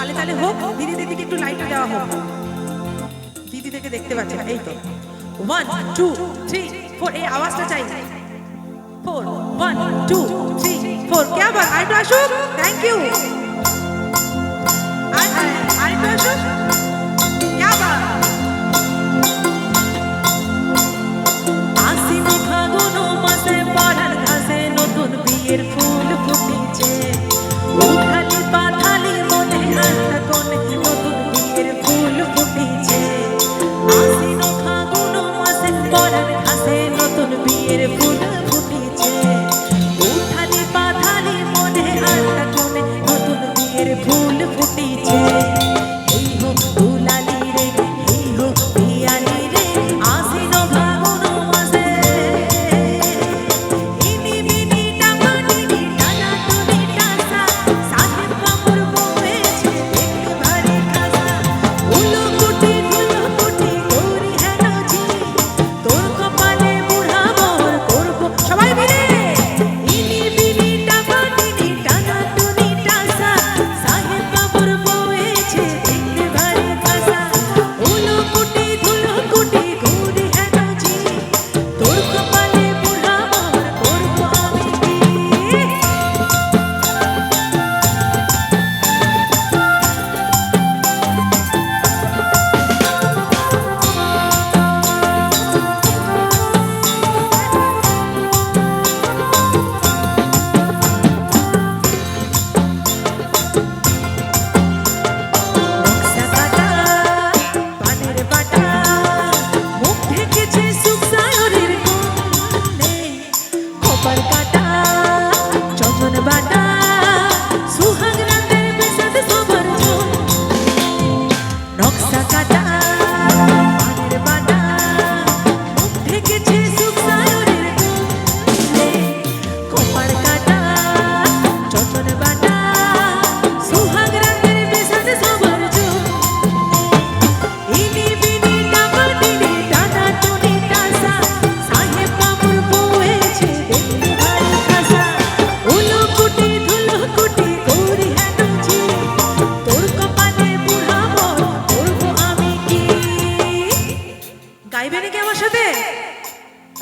তালে তালে হোক দিদি দিদিকে একটু লাইটটা দেওয়া হোক। দিদি থেকে দেখতে পাচ্ছে এই তো। ওয়ান টু থ্রি ফোর এই আওয়াজটা চাই। Four one two three four কে আবার? আরেকটু আসুক। থ্যাংক ইউ আরেকটু আসুক। পরার ঘাসে নতুন বিয়ের ফুল ফুটেছে।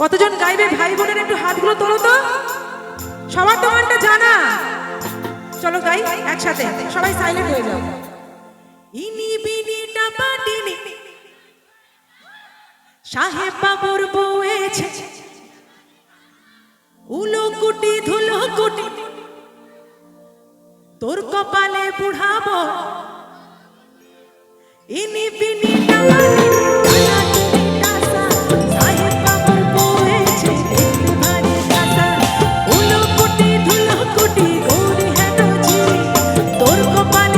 কতজন গাইবে? ভাই বোনের একটু হাতগুলো তোলো তো। সবার তো গানটা জানা। চলো গাই, একসাথে। সবাই সাইলেন্ট হয়ে যাও। ইনি বিনি টাপাটিনি সাহেব বাবুর বউয়েছে উলো কুটি, ধুলো কুটি। তোর কপালে বুড়াবো। ইনি বিনি Pani.